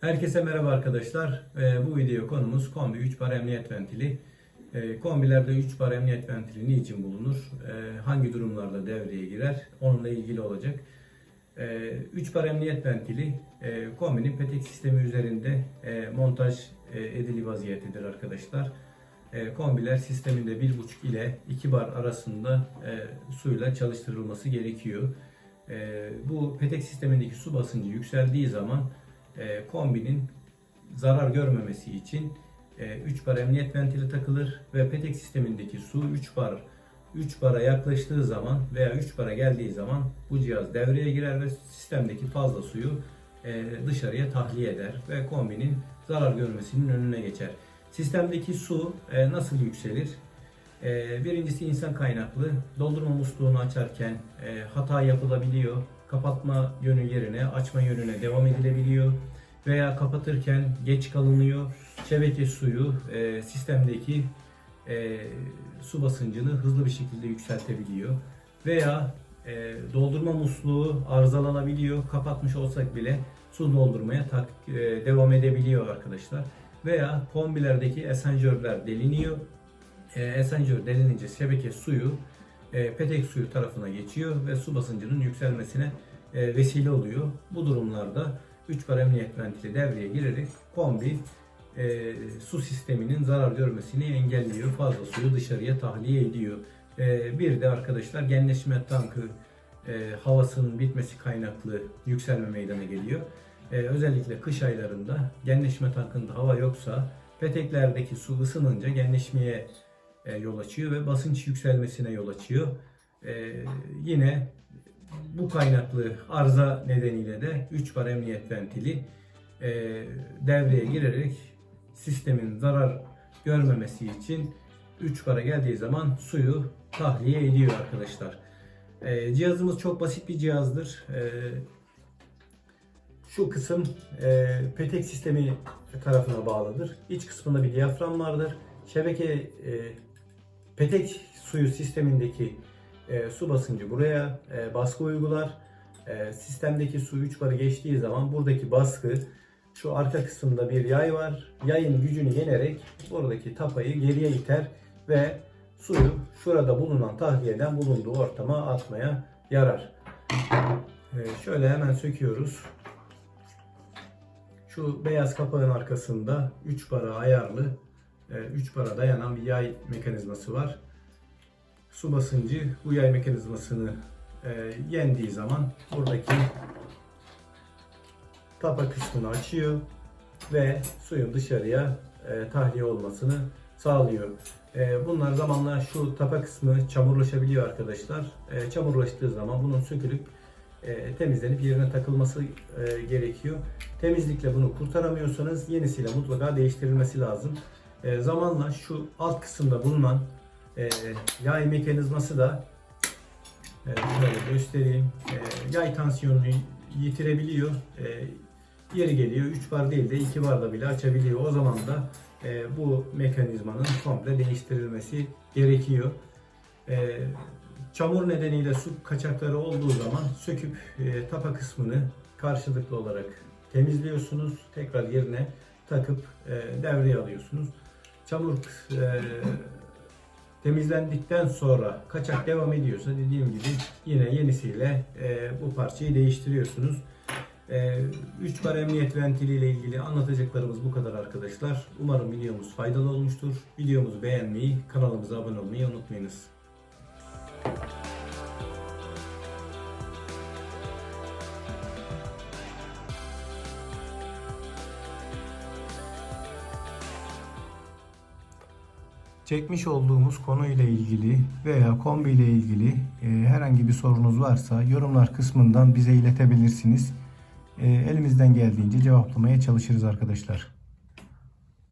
Herkese merhaba arkadaşlar. Ee, bu video konumuz kombi 3 bar emniyet ventili. Ee, kombilerde 3 bar emniyet ventili niçin bulunur? Ee, hangi durumlarda devreye girer? Onunla ilgili olacak. 3 bar emniyet ventili e, kombinin petek sistemi üzerinde e, montaj e, edili vaziyettedir arkadaşlar. Kombiler sisteminde 1.5 ile 2 bar arasında suyla çalıştırılması gerekiyor. Bu petek sistemindeki su basıncı yükseldiği zaman e, kombinin zarar görmemesi için 3 bar emniyet ventili takılır ve petek sistemindeki su 3 bar 3 bara yaklaştığı zaman veya 3 bara geldiği zaman bu cihaz devreye girer ve sistemdeki fazla suyu e, dışarıya tahliye eder ve kombinin zarar görmesinin önüne geçer. Sistemdeki su e, nasıl yükselir? E, Birincisi insan kaynaklı. Doldurma musluğunu açarken e, hata yapılabiliyor. Kapatma yönü yerine açma yönüne devam edilebiliyor. Veya kapatırken geç kalınıyor. Şebeke suyu e, sistemdeki e, su basıncını hızlı bir şekilde yükseltebiliyor. Veya e, doldurma musluğu arızalanabiliyor. Kapatmış olsak bile su doldurmaya tak, e, devam edebiliyor arkadaşlar. Veya kombilerdeki esenjörler deliniyor. E, esenjör delinince şebeke suyu petek suyu tarafına geçiyor ve su basıncının yükselmesine e, vesile oluyor. Bu durumlarda 3 bar emniyet ventili devreye girerek kombi e, su sisteminin zarar görmesini engelliyor. Fazla suyu dışarıya tahliye ediyor. E, bir de arkadaşlar genleşme tankı e, havasının bitmesi kaynaklı yükselme meydana geliyor. E, özellikle kış aylarında genleşme tankında hava yoksa peteklerdeki su ısınınca genleşmeye e, yol açıyor ve basınç yükselmesine yol açıyor. E, yine bu kaynaklı arıza nedeniyle de 3 bar emniyet ventili e, devreye girerek sistemin zarar görmemesi için 3 bara geldiği zaman suyu tahliye ediyor arkadaşlar. E, cihazımız çok basit bir cihazdır. E, şu kısım e, petek sistemi tarafına bağlıdır. İç kısmında bir diyafram vardır. Şebeke e, petek suyu sistemindeki e, su basıncı buraya e, baskı uygular. E, sistemdeki su 3 barı geçtiği zaman buradaki baskı şu arka kısımda bir yay var. Yayın gücünü yenerek buradaki tapayı geriye iter ve suyu şurada bulunan tahliyeden bulunduğu ortama atmaya yarar. E, şöyle hemen söküyoruz. Şu beyaz kapağın arkasında 3 bara ayarlı 3 bara dayanan bir yay mekanizması var. Su basıncı bu yay mekanizmasını e, yendiği zaman buradaki tapa kısmını açıyor ve suyun dışarıya e, tahliye olmasını sağlıyor. E, bunlar zamanla şu tapa kısmı çamurlaşabiliyor arkadaşlar. Çamurlaştığı zaman bunun sökülüp temizlenip yerine takılması gerekiyor. Temizlikle bunu kurtaramıyorsanız yenisiyle mutlaka değiştirilmesi lazım. E, zamanla şu alt kısımda bulunan e, yay mekanizması da e, göstereyim. E, yay tansiyonunu yitirebiliyor. E, yeri geliyor 3 bar değil de 2 barda bile açabiliyor. O zaman da e, bu mekanizmanın komple değiştirilmesi gerekiyor. E, çamur nedeniyle su kaçakları olduğu zaman söküp e, tapa kısmını karşılıklı olarak temizliyorsunuz. Tekrar yerine takıp e, devreye alıyorsunuz. Çamur e, temizlendikten sonra kaçak devam ediyorsa dediğim gibi yine yenisiyle e, bu parçayı değiştiriyorsunuz. 3 bar emniyet ventili ile ilgili anlatacaklarımız bu kadar arkadaşlar. Umarım videomuz faydalı olmuştur. Videomuzu beğenmeyi, kanalımıza abone olmayı unutmayınız. Çekmiş olduğumuz konuyla ilgili veya kombi ile ilgili e, herhangi bir sorunuz varsa yorumlar kısmından bize iletebilirsiniz. E, elimizden geldiğince cevaplamaya çalışırız arkadaşlar.